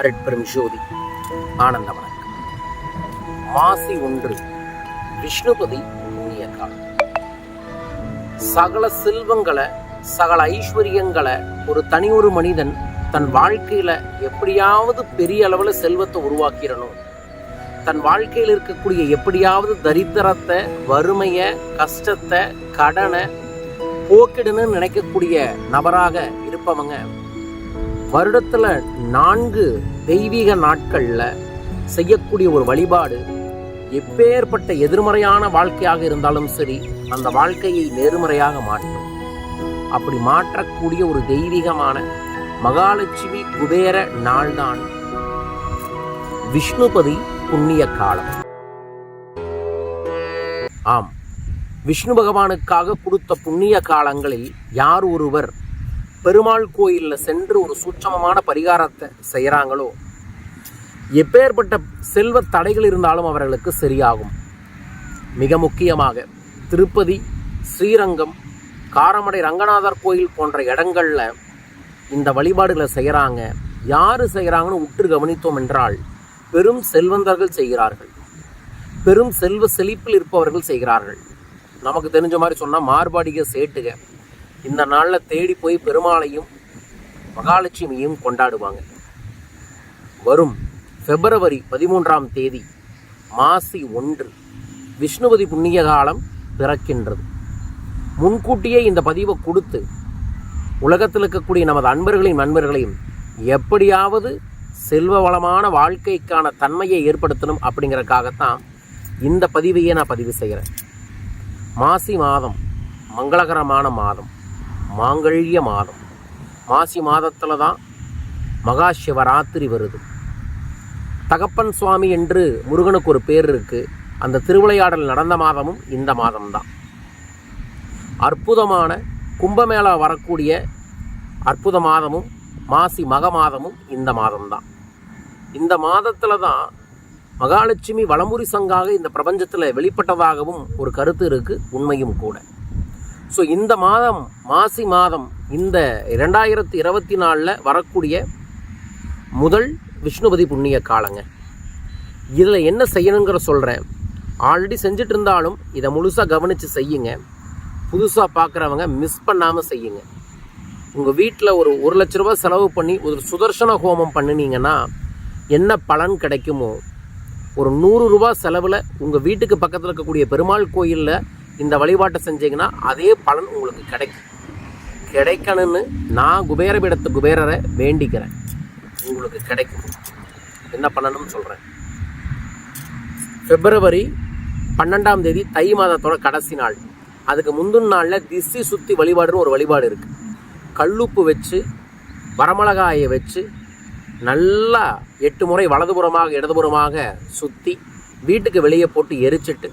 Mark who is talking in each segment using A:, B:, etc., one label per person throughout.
A: அருட்பெரும் ஜோதி ஆனந்த வணக்கம் மாசி ஒன்று விஷ்ணுபதி புண்ணிய காலம். சகல செல்வங்களை சகல ஐஸ்வர்யங்களை ஒரு தனி ஒரு மனிதன் தன் வாழ்க்கையில எப்படியாவது பெரிய அளவில் செல்வத்தை உருவாக்கிறனோ தன் வாழ்க்கையில் இருக்கக்கூடிய எப்படியாவது தரித்திரத்தை வறுமைய கஷ்டத்தை கடனை போக்கிடுன்னு நினைக்கக்கூடிய நபராக இருப்பவங்க வருடத்தில் நான்கு தெய்வீக நாட்களில் செய்யக்கூடிய ஒரு வழிபாடு எப்பேற்பட்ட எதிர்மறையான வாழ்க்கையாக இருந்தாலும் சரி அந்த வாழ்க்கையை நேர்மறையாக மாற்றும். அப்படி மாற்றக்கூடிய ஒரு தெய்வீகமான மகாலட்சுமி குபேர நாள்தான் விஷ்ணுபதி புண்ணிய காலம். ஆம் விஷ்ணு பகவானுக்காக கொடுத்த புண்ணிய காலங்களில் யார் ஒருவர் பெருமாள் கோயிலில் சென்று ஒரு சூட்சமமான பரிகாரத்தை செய்கிறாங்களோ எப்பேற்பட்ட செல்வ தடைகள் இருந்தாலும் அவர்களுக்கு சரியாகும். மிக முக்கியமாக திருப்பதி ஸ்ரீரங்கம் காரமடை ரங்கநாதர் கோயில் போன்ற இடங்களில் இந்த வழிபாடுகளை செய்கிறாங்க யார் செய்கிறாங்கன்னு உற்று கவனித்தோம் என்றால் பெரும் செல்வந்தர்கள் செய்கிறார்கள். பெரும் செல்வ செழிப்பில் இருப்பவர்கள் செய்கிறார்கள். நமக்கு தெரிஞ்ச மாதிரி சொன்னால் மார்பாடிக சேட்டுக. இந்த நாளில் தேடி போய் பெருமாளையும் மகாலட்சுமியும் கொண்டாடுவாங்க. வரும் பிப்ரவரி பதிமூன்றாம் தேதி மாசி ஒன்று விஷ்ணுபதி புண்ணிய காலம் பிறக்கின்றது. முன்கூட்டியே இந்த பதிவை கொடுத்து உலகத்தில் இருக்கக்கூடிய நமது அன்பர்களையும் நண்பர்களையும் எப்படியாவது செல்வ வளமான வாழ்க்கைக்கான தன்மையை ஏற்படுத்தணும் அப்படிங்கிறக்காகத்தான் இந்த பதிவையே நான் பதிவு செய்கிறேன் மாசி மாதம் மங்களகரமான மாதம். மாங்கல்ய மாதம் மாசி மாதத்தில் தான் மகா சிவராத்திரி வருது. தகப்பன் சுவாமி என்று முருகனுக்கு ஒரு பேர் இருக்குது அந்த திருவிளையாடல் நடந்த மாதமும் இந்த மாதம்தான். அற்புதமான கும்பமேளா வரக்கூடிய அற்புத மாதமும் மாசி மக மாதமும் இந்த மாதம்தான். இந்த மாதத்தில் தான் மகாலட்சுமி வளமுறி சங்காக இந்த பிரபஞ்சத்தில் வெளிப்பட்டதாகவும் ஒரு கருத்து இருக்குது உண்மையும் கூட. ஸோ இந்த மாதம் மாசி மாதம் இந்த இரண்டாயிரத்தி இருபத்தி நாலில் வரக்கூடிய முதல் விஷ்ணுபதி புண்ணிய காலங்க. இதில் என்ன செய்யணுங்கிற சொல்கிறேன் ஆல்ரெடி செஞ்சுட்டு இருந்தாலும் இதை முழுசாக கவனித்து செய்யுங்க. புதுசாக பார்க்குறவங்க மிஸ் பண்ணாமல் செய்யுங்க. உங்கள் வீட்டில் ஒரு ஒரு லட்ச ரூபா செலவு பண்ணி ஒரு சுதர்சன ஹோமம் பண்ணினீங்கன்னா என்ன பலன் கிடைக்குமோ? ஒரு நூறு ரூபா செலவில் உங்கள் வீட்டுக்கு பக்கத்தில் இருக்கக்கூடிய பெருமாள் கோயிலில் இந்த வழிபாட்டை செஞ்சீங்கன்னா அதே பலன் உங்களுக்கு கிடைக்கும். கிடைக்கணும்னு நான் குபேரபீடத்து குபேரரை வேண்டிக்கிறேன். உங்களுக்கு கிடைக்கும். என்ன பண்ணணும்னு சொல்கிறேன் பிப்ரவரி பன்னெண்டாம் தேதி தை மாதத்தோட கடைசி நாள். அதுக்கு முந்தின நாளில் திசி சுற்றி வழிபாடுன்னு ஒரு வழிபாடு இருக்குது கல்லுப்பு வச்சு வரமிளகாயை வச்சு நல்லா எட்டு முறை வலதுபுறமாக இடதுபுறமாக சுற்றி வீட்டுக்கு வெளியே போட்டு எரிச்சிட்டு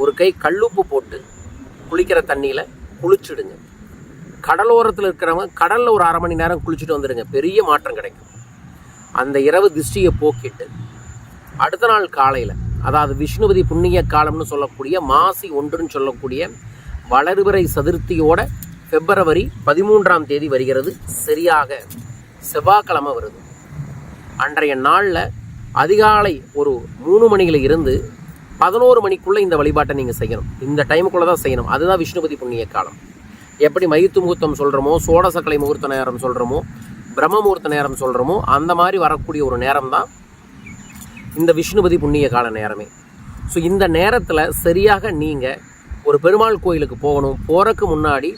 A: ஒரு கை கல்லுப்பு போட்டு குளிக்கிற தண்ணியில் குளிச்சுடுங்க. கடலோரத்தில் இருக்கிறவங்க கடலில் ஒரு அரை மணி நேரம் குளிச்சுட்டு வந்துடுங்க. பெரிய மாற்றம் கிடைக்கும். அந்த இரவு திருஷ்டியை போக்கிட்டு அடுத்த நாள் காலையில் அதாவது விஷ்ணுபதி புண்ணிய காலம்னு சொல்லக்கூடிய மாசி ஒன்றுன்னு சொல்லக்கூடிய வளர்பிறை சதுர்த்தியோட பிப்ரவரி பதிமூன்றாம் தேதி வருகிறது. சரியாக செவ்வாய்க்கிழமை வருது. அன்றைய நாளில் அதிகாலை ஒரு மூணு மணியில் இருந்து பதினோரு மணிக்குள்ளே இந்த வழிபாட்டை நீங்கள் செய்யணும். இந்த டைமுக்குள்ளே தான் செய்யணும். அதுதான் விஷ்ணுபதி புண்ணிய காலம். எப்படி மைத்து முகூர்த்தம் சொல்கிறோமோ சோடசக்கலை முகூர்த்த நேரம் சொல்கிறோமோ பிரம்ம முகூர்த்த நேரம் சொல்கிறோமோ அந்த மாதிரி வரக்கூடிய ஒரு நேரம் தான் இந்த விஷ்ணுபதி புண்ணிய கால நேரமே. ஸோ இந்த நேரத்தில் சரியாக நீங்கள் ஒரு பெருமாள் கோயிலுக்கு போகணும். போகிறக்கு முன்னாடி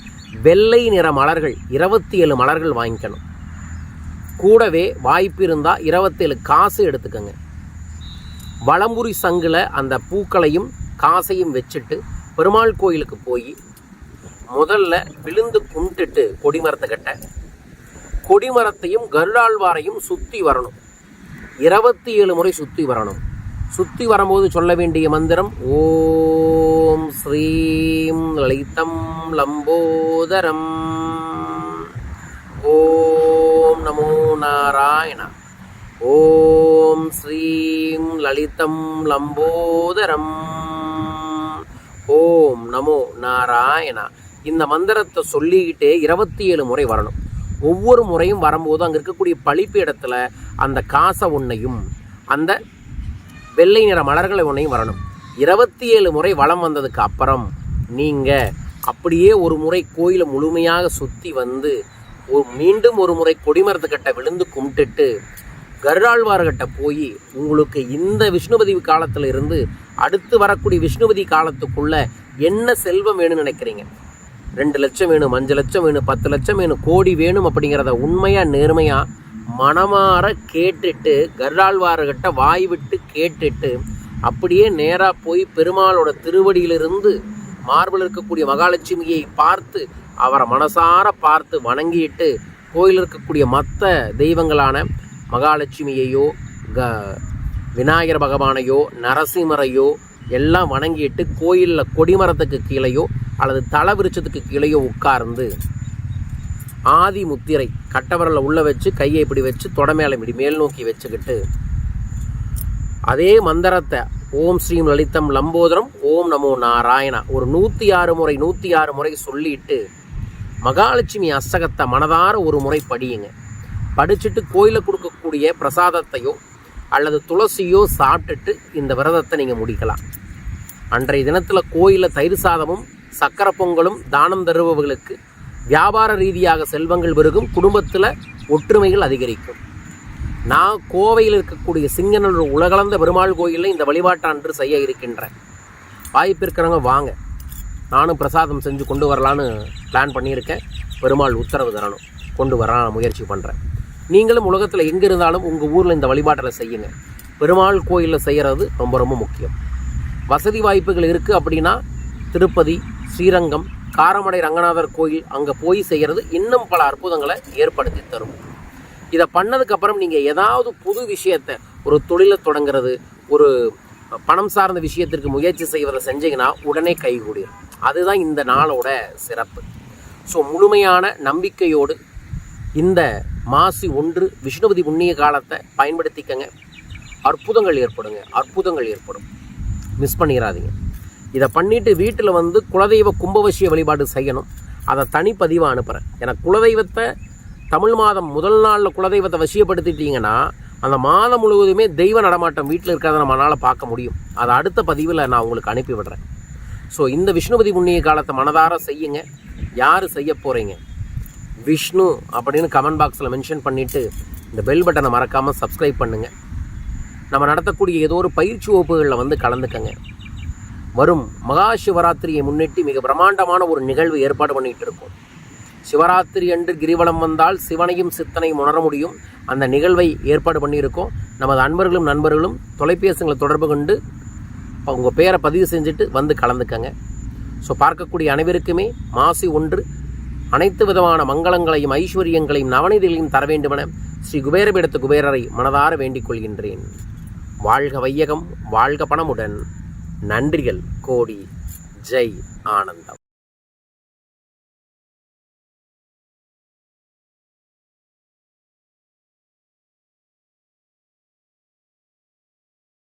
A: வெள்ளை நிற மலர்கள் இருபத்தி ஏழு மலர்கள் வாங்கிக்கணும். கூடவே வாய்ப்பு இருந்தால் இருபத்தேழு காசு எடுத்துக்கோங்க. வளம்புரி சங்கில் அந்த பூக்களையும் காசையும் வச்சுட்டு பெருமாள் கோயிலுக்கு போய் முதல்ல விழுந்து கும்பிட்டுட்டு கொடிமரத்துக்கிட்ட கொடிமரத்தையும் கருடாழ்வாரையும் சுற்றி வரணும். இருபத்தி ஏழு முறை சுற்றி வரணும். சுற்றி வரும்போது சொல்ல வேண்டிய மந்திரம் ஓம் ஸ்ரீம் லலிதம் லம்போதரம். ஓம் நமோ நாராயணா. ஓம் ஸ்ரீம் லலிதம் லம்போதரம். ஓம் நமோ நாராயணா. இந்த மந்திரத்தை சொல்லிக்கிட்டே இருபத்தி ஏழு முறை வரணும். ஒவ்வொரு முறையும் வரும்போது அங்கே இருக்கக்கூடிய பழிப்பு இடத்துல அந்த காசை ஒன்றையும் அந்த வெள்ளை நிற மலர்களை ஒன்றையும் வரணும். இருபத்தி ஏழு முறை வளம் வந்ததுக்கு அப்புறம் நீங்கள் அப்படியே ஒரு முறை கோயிலை முழுமையாக சுற்றி வந்து ஒரு மீண்டும் ஒரு முறை கொடிமரத்துக்கிட்ட விழுந்து கும்பிட்டுட்டு கருடாழ்வார்கிட்ட போய் உங்களுக்கு இந்த விஷ்ணுபதி காலத்தில் இருந்து அடுத்து வரக்கூடிய விஷ்ணுபதி காலத்துக்குள்ள என்ன செல்வம் வேணும்னு நினைக்கிறீங்க? ரெண்டு லட்சம் வேணும் அஞ்சு லட்சம் வேணும் பத்து லட்சம் வேணும் கோடி வேணும் அப்படிங்கிறத உண்மையாக நேர்மையாக மனமாற கேட்டுட்டு கருடாழ்வார்கிட்ட வாய் விட்டு கேட்டுட்டு அப்படியே நேராக போய் பெருமாளோட திருவடியிலிருந்து மார்பில் இருக்கக்கூடிய மகாலட்சுமியை பார்த்து அவரை மனசார பார்த்து வணங்கிட்டு கோயில் இருக்கக்கூடிய மற்ற தெய்வங்களான மகாலட்சுமியையோ க விநாயகர் பகவானையோ நரசிம்மரையோ எல்லாம் வணங்கிட்டு கோயிலில் கொடிமரத்துக்கு கீழேயோ அல்லது தலை விருட்சத்துக்கு கீழேயோ உட்கார்ந்து ஆதி முத்திரை கட்டவரலை உள்ளே வச்சு கையை இப்படி வச்சு தொடமேல இப்படி மேல் நோக்கி வச்சுக்கிட்டு அதே மந்திரத்தை ஓம் ஸ்ரீம் லலிதம் லம்போதரம் ஓம் நமோ நாராயணா ஒரு நூற்றி ஆறு முறை நூற்றி ஆறு முறை சொல்லிட்டு மகாலட்சுமி அஸ்தகத்தை மனதார ஒரு முறை படியுங்க. படிச்சுட்டு கோயிலில் கொடுக்கக்கூடிய பிரசாதத்தையோ அல்லது துளசியோ சாப்பிட்டுட்டு இந்த விரதத்தை நீங்கள் முடிக்கலாம். அன்றைய தினத்தில் கோயிலில் தயிர் சாதமும் சக்கரை பொங்கலும் தானம் தருபவர்களுக்கு வியாபார ரீதியாக செல்வங்கள் பெருகும் குடும்பத்தில் ஒற்றுமைகள் அதிகரிக்கும். நான் கோவையில் இருக்கக்கூடிய சிங்கநல்லூர் உலகளந்த பெருமாள் கோயிலில் இந்த வழிபாட்டு அன்று செய்ய இருக்கின்றேன். வாய்ப்பு இருக்கிறவங்க வாங்க. நானும் பிரசாதம் செஞ்சு கொண்டு வரலான்னு பிளான் பண்ணியிருக்கேன். பெருமாள் உத்தரவு தரணும். கொண்டு வர முயற்சி பண்ணுறேன் நீங்களும் உலகத்தில் எங்கே இருந்தாலும் உங்கள் ஊரில் இந்த வழிபாட்டில் செய்யுங்க. பெருமாள் கோயிலில் செய்கிறது ரொம்ப ரொம்ப முக்கியம். வசதி வாய்ப்புகள் இருக்குது அப்படின்னா திருப்பதி ஸ்ரீரங்கம் காரமடை ரங்கநாதர் கோயில் அங்கே போய் செய்கிறது இன்னும் பல அற்புதங்களை ஏற்படுத்தி தரும். இதை பண்ணதுக்கப்புறம் நீங்கள் ஏதாவது புது விஷயத்தை ஒரு தொழிலை தொடங்குறது ஒரு பணம் சார்ந்த விஷயத்திற்கு முயற்சி செய்வதை செஞ்சீங்கன்னா உடனே கைகூடிடும் அதுதான் இந்த நாளோட சிறப்பு. ஸோ முழுமையான நம்பிக்கையோடு இந்த மாசி ஒன்று விஷ்ணுபதி புண்ணிய காலத்தை பயன்படுத்திக்கங்க. அற்புதங்கள் ஏற்படுங்க. அற்புதங்கள் ஏற்படும். மிஸ் பண்ணிடாதீங்க இதை பண்ணிவிட்டு வீட்டில் வந்து குலதெய்வ கும்பவசிய வழிபாடு செய்யணும். அதை தனிப்பதிவாக அனுப்புகிறேன் ஏன்னா குலதெய்வத்தை தமிழ் மாதம் முதல் நாளில் குலதெய்வத்தை வசியப்படுத்திட்டீங்கன்னா அந்த மாதம் முழுவதுமே தெய்வ நடமாட்டம் வீட்டில் இருக்கிறத நம்மளால் பார்க்க முடியும். அதை அடுத்த பதிவில் நான் உங்களுக்கு அனுப்பி விடுறேன். ஸோ இந்த விஷ்ணுபதி புண்ணிய காலத்தை மனதார செய்யுங்க. யார் செய்ய போகிறீங்க விஷ்ணு அப்படின்னு கமெண்ட் பாக்ஸில் மென்ஷன் பண்ணிவிட்டு இந்த பெல் பட்டனை மறக்காமல் சப்ஸ்கிரைப் பண்ணுங்கள் நம்ம நடத்தக்கூடிய ஏதோ ஒரு பயிற்சி வகுப்புகளில் வந்து கலந்துக்கங்க. வரும் மகா சிவராத்திரியை முன்னிட்டு மிக பிரம்மாண்டமான ஒரு நிகழ்வு ஏற்பாடு பண்ணிகிட்டு இருக்கோம். சிவராத்திரி அன்று கிரிவலம் வந்தால் சிவனையும் சித்தனையும் உணர முடியும். அந்த நிகழ்வை ஏற்பாடு பண்ணியிருக்கோம். நமது அன்பர்களும் நண்பர்களும் தொலைபேசிகளை தொடர்பு கொண்டு உங்கள் பேரை பதிவு செஞ்சுட்டு வந்து கலந்துக்கங்க. ஸோ பார்க்கக்கூடிய அனைவருக்குமே மாசி ஒன்று அனைத்து விதமான மங்களங்களையும் ஐஸ்வர்யங்களையும் நவநிதிகளையும் தர வேண்டுமென ஸ்ரீ குபேரபிடத்து குபேரரை மனதார வேண்டிக் கொள்கின்றேன். வாழ்க வையகம் வாழ்க பணமுடன். நன்றிகள் கோடி. ஜெய் ஆனந்தம்.